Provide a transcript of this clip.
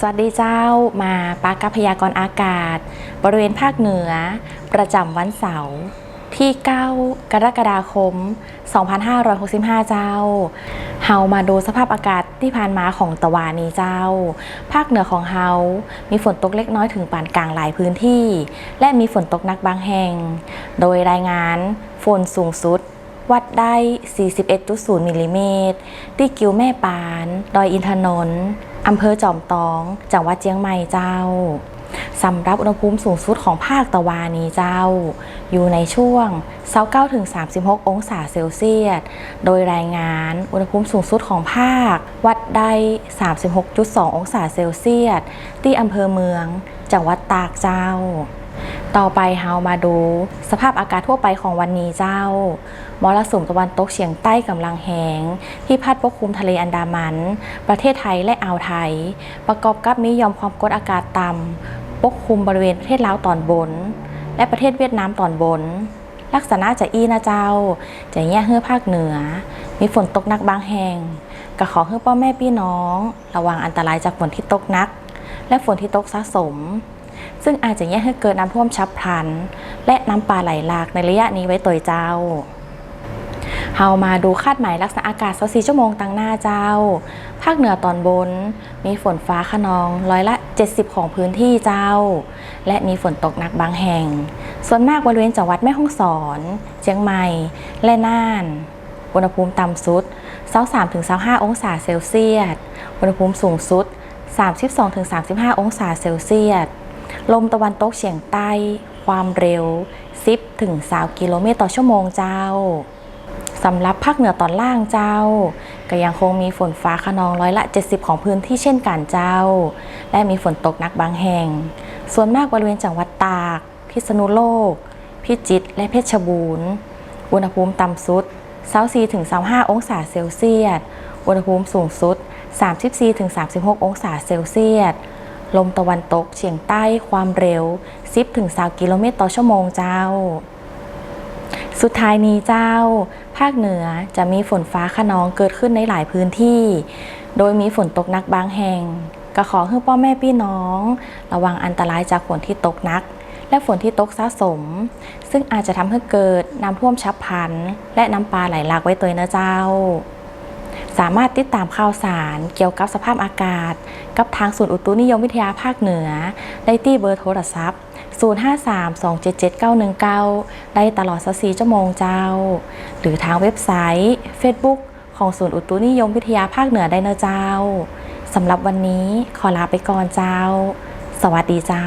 สวัสดีเจ้ามาปากพยากรณ์อากาศ บริเวณภาคเหนือ ประจำวันเสาร์ที่ 9 กรกฎาคม 2565 เจ้า เฮามาดูสภาพอากาศที่ผ่านมาของตะวันนี้เจ้า ภาคเหนือของเฮา มีฝนตกเล็กน้อยถึงปานกลางหลายพื้นที่ และมีฝนตกหนักบางแห่ง โดยรายงานฝนสูงสุดวัดได้ 41.0มิลลิเมตร ที่กิวแม่ปาน ดอยอินทนนท์ อำเภอจอมตองจังหวัดเจียงใหม่เจ้าสำหรับอุณหภูมิสูงสุดของภาคตะวันนี้เจ้า อยู่ในช่วง29-36 องศาเซลเซียส โดยรายงานอุณหภูมิสูงสุดของภาค วัดได้ 36.2 องศาเซลเซียส ที่อำเภอเมืองจังหวัดตากเจ้า ต่อไปเฮามาดูสภาพอากาศทั่วไปของวันนี้เจ้ามรสุมตะวันตกเฉียงใต้กำลังแหงที่พัดปกคลุมทะเลอันดามัน ประเทศไทยและอ่าวไทย ประกอบกับมียอมความกดอากาศต่ำปกคลุมบริเวณประเทศลาวตอนบน และประเทศเวียดนามตอนบน ลักษณะจะอีนะเจ้า จะแย่เฮือภาคเหนือ มีฝนตกหนักบางแห่งก็ขอให้พ่อแม่พี่น้อง ระวังอันตรายจากฝนที่ตกหนัก และฝนที่ตกสะสม ซึ่งอาจจะแย่ให้เกิดน้ำท่วมฉับพลัน และน้ำป่าไหลหลากในระยะนี้ไว้ตัวเจ้าเฮามาดูคาดหมายลักษณะอากาศ24ชั่วโมงตั้งหน้าเจ้า ภาคเหนือตอนบน มีฝนฟ้าขนองร้อยละ 70 ของพื้นที่เจ้า และมีฝนตกหนักบางแห่ง ส่วนมากบริเวณจังหวัดแม่ฮ่องสอน เชียงใหม่ และน่าน อุณหภูมิต่ำสุด 23-25 องศาเซลเซียส อุณหภูมิสูงสุด 32-35 องศาเซลเซียส ลมตะวันตกเฉียงใต้ ความเร็ว 10 ถึง20กิโลเมตรต่อชั่วโมงเจ้าสำหรับภาคเหนือตอนล่างเจ้า ก็ยังคงมีฝนฟ้าขนองร้อยละ 70 ของพื้นที่เช่นกันเจ้า และมีฝนตกหนักบางแห่ง ส่วนมากบริเวณจังหวัดตาก พิษณุโลก พิจิตรและเพชรบูรณ์อุณหภูมิต่ำสุด 24ถึง25 องศาเซลเซียส อุณหภูมิสูงสุด 34ถึง36 องศาเซลเซียส ลมตะวันตกเฉียงใต้ความเร็ว 10ถึง20กิโลเมตรต่อชั่วโมงเจ้า สุดท้ายนี้เจ้า ภาคเหนือจะมีฝนฟ้าขนองเกิดขึ้นในหลายพื้นที่ โดยมีฝนตกหนักบางแห่งก็ขอให้พ่อแม่พี่น้อง ระวังอันตรายจากฝนที่ตกหนัก และฝนที่ตกสะสม ซึ่งอาจจะทำให้เกิดน้ำท่วมฉับพลัน และน้ำปลาไหลหลากไว้ตัวนะเจ้า สามารถติดตามข่าวสารเกี่ยวกับสภาพอากาศ กับทางศูนย์อุตุนิยมวิทยาภาคเหนือ ได้ที่เบอร์โทรศัพท์ 053277919 ได้ตลอด24ชั่วโมงเจ้า หรือทางเว็บไซต์ Facebook ของศูนย์อุตุนิยมวิทยาภาคเหนือได้นะเจ้าสำหรับวันนี้ขอลาไปก่อนเจ้า สวัสดีเจ้า